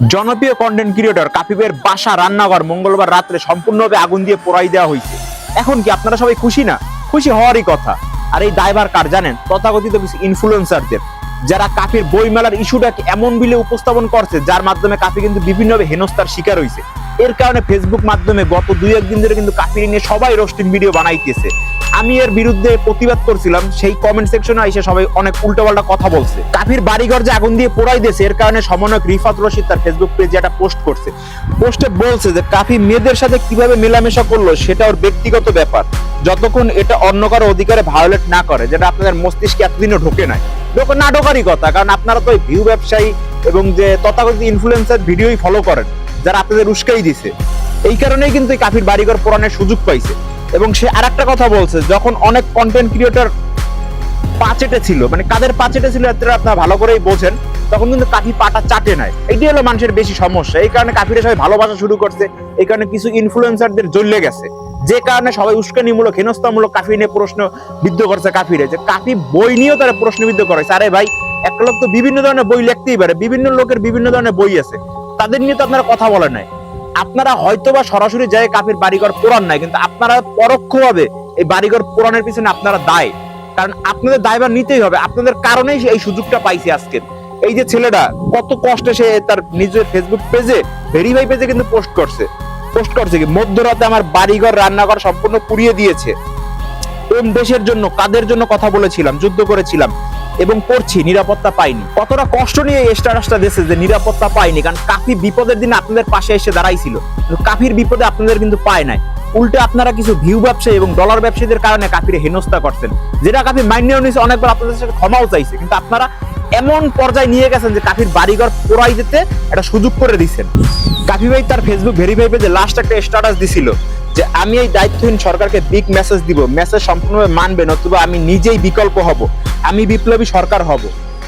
জনপ্রিয় content creator কাপিবের বাসা, রান্নাঘর মঙ্গলবার রাত্রে সম্পূর্ণভাবে আগুন দিয়ে পোড়াই দেওয়া হয়েছে। এখন কি আপনারা সবাই খুশি না? খুশি হওয়ারই কথা। আর এই দায়ভার কার জানেন? তথাকথিত কিছু ইনফ্লুয়েন্সারদের যারা কাফির বইমেলার ইস্যুটাকে এমন বিলে উপস্থাপন করছে, যার মাধ্যমে কাফি কিন্তু বিভিন্নভাবে হেনস্থার শিকার হয়েছে। এর কারণে ফেসবুক মাধ্যমে গত দুই একদিন ধরে কিন্তু কাফির নিয়ে সবাই রোস্টিং ভিডিও বানাইতেছে। আমি এর বিরুদ্ধে প্রতিবাদ করছিলাম, সেই কমেন্ট সেকশনে এসে সবাই অনেক উল্টোপাল্টা কথা বলছে। কাফির বাড়িঘর যে আগুন দিয়ে পোড়াই দিয়েছে, এর কারণে সমন্বয়ক রিফাত রশিদ তার ফেসবুক পেজে একটা পোস্ট করছে। পোস্টে বলছে যে কাফি মেয়েদের সাথে কীভাবে মেলামেশা করল, সেটা ওর ব্যক্তিগত ব্যাপার। যতক্ষণ এটা অন্য কারও অধিকারে ভায়োলেট না করে, যেটা আপনাদের মস্তিষ্কে এতদিনও ঢোকে নাই। ঢোকে না ঢোকারই কথা, কারণ আপনারা তো ভিউ ব্যবসায়ী এবং যে তথাকথিত ইনফ্লুয়েন্সার ভিডিওই ফলো করেন, যারা আপনাদের উস্কাই দিছে। এই কারণেই কিন্তু কাফির বাড়িঘর পোড়ানোর সুযোগ পাইছে। এবং সে আরেকটা কথা বলছে, যখন অনেক কন্টেন্ট ক্রিয়েটর পাচেটে ছিল মানে কাদের পাচেটে ছিল এত আপনারা ভালো করেই বোঝেন, তখন কিন্তু কাফি পাটা চাটে নাই। এইটি হলো মানুষের বেশি সমস্যা, এই কারণে কাফিরা সবাই ভালোবাসা শুরু করছে, এই কারণে কিছু ইনফ্লুয়েন্সারদের জ্বলে গেছে। যে কারণে সবাই উস্কানিমূলক হেনস্থামূলক কাফি নিয়ে প্রশ্ন বিদ্ধ করছে কাফিরে, যে কাফি বই নিয়েও তারা প্রশ্নবিদ্ধ করেছে। আরে ভাই, এক লোক তো বিভিন্ন ধরনের বই লিখতেই পারে, বিভিন্ন লোকের বিভিন্ন ধরনের বই আছে, তাদের নিয়ে তো আপনারা কথা বলে নাই। আপনারা হয়তো বা সরাসরি যায় কাফির বাড়িঘর পোড়ান নাই, কিন্তু আপনারা পরোক্ষভাবে এই বাড়িঘর পোড়ানোর পিছনে আপনারা দায়। কারণ আপনাদের দায়ভার নিতেই হবে। আপনাদের কারণেই এই সুযোগটা পাইছে আজকে। এই যে ছেলেটা, কত কষ্টে সে তার নিজের ফেসবুক পেজে ভেরিফাই পেজে কিন্তু পোস্ট করছে। পোস্ট করছে কি? মধ্যরাতে আমার বাড়িঘর, রান্নাঘর সম্পূর্ণ পুড়িয়ে দিয়েছে। কোন দেশের জন্য, কাদের জন্য কথা বলেছিলাম, যুদ্ধ করেছিলাম। এবং করছি নিরাপত্তা পাইনি। কতটা কষ্ট নিয়ে এই স্ট্যাটাসটা দিয়েছে যে নিরাপত্তা পাইনি, কারণ কাফি বিপদের দিনে আপনাদের পাশে এসে দাঁড়াইছিল। কাফির বিপদে আপনাদের কিন্তু পায় নাই। উল্টে আপনারা কিছু ভিউ ব্যবসায়ী এবং ডলার ব্যবসায়ীদের কারণে কাফিরে হেনস্থা করছেন। যেটা কাফি মাইন্ডেও নিয়েছে অনেকবার আপনাদের সাথে ক্ষমাও চাইছে। কিন্তু আপনারা এমন পর্যায়ে নিয়ে গেছেন যে কাফির বাড়িঘর পোড়াই দিতে একটা সুযোগ করে দিচ্ছেন কাফি ভাই তার ফেসবুক ভেরিফাই পেজে লাস্ট একটা স্ট্যাটাস দিছিল। যে আমি এই দায়িত্বহীন সরকারকে বিগ মেসেজ দিব মেসেজ সম্পূর্ণভাবে মানবে নতুবা আমি নিজেই বিকল্প হব, আমি বিপ্লবী সরকার হব।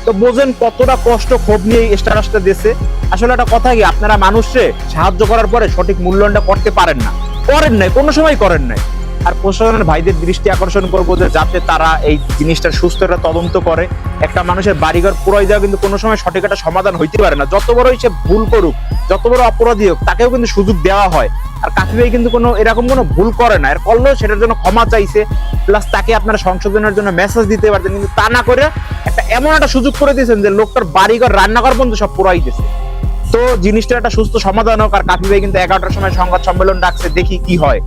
তো বোঝেন কতটা কষ্ট ক্ষোভ নিয়ে স্ট্যাটাসটা দিয়েছে। আসলে একটা কথা কি, আপনারা মানুষকে সাহায্য করার পরে সঠিক মূল্যায়নটা করতে পারেন না। করেন নাই, কোনো সময় করেন নাই। আর প্রশাসনের ভাইদের দৃষ্টি আকর্ষণ করব যে যাতে তারা এই জিনিসটার সুস্থটা তদন্ত করে। একটা মানুষের বাড়িঘর পুরাই দেওয়া কিন্তু কোনো সময় সঠিক একটা সমাধান হইতে পারে না। যত বড়ই সে ভুল করুক, যত বড় অপরাধী হোক, তাকেও কিন্তু সুযোগ দেওয়া হয়। আর কাফি ভাই কিন্তু কোনো এরকম কোনো ভুল করে না। এর করলেও সেটার জন্য ক্ষমা চাইছে। প্লাস তাকে আপনারা সংশোধনের জন্য মেসেজ দিতে পারতেন। কিন্তু তা না করে একটা এমন একটা সুযোগ করে দিয়েছেন যে লোকটার বাড়িঘর, রান্নাঘর পর্যন্ত সব পুরাই দিয়েছে তো জিনিসটা একটা সুস্থ সমাধান হোক। আর কাফি ভাই কিন্তু এগারোটার সময় সংবাদ সম্মেলন ডাকছে, দেখি কি হয়।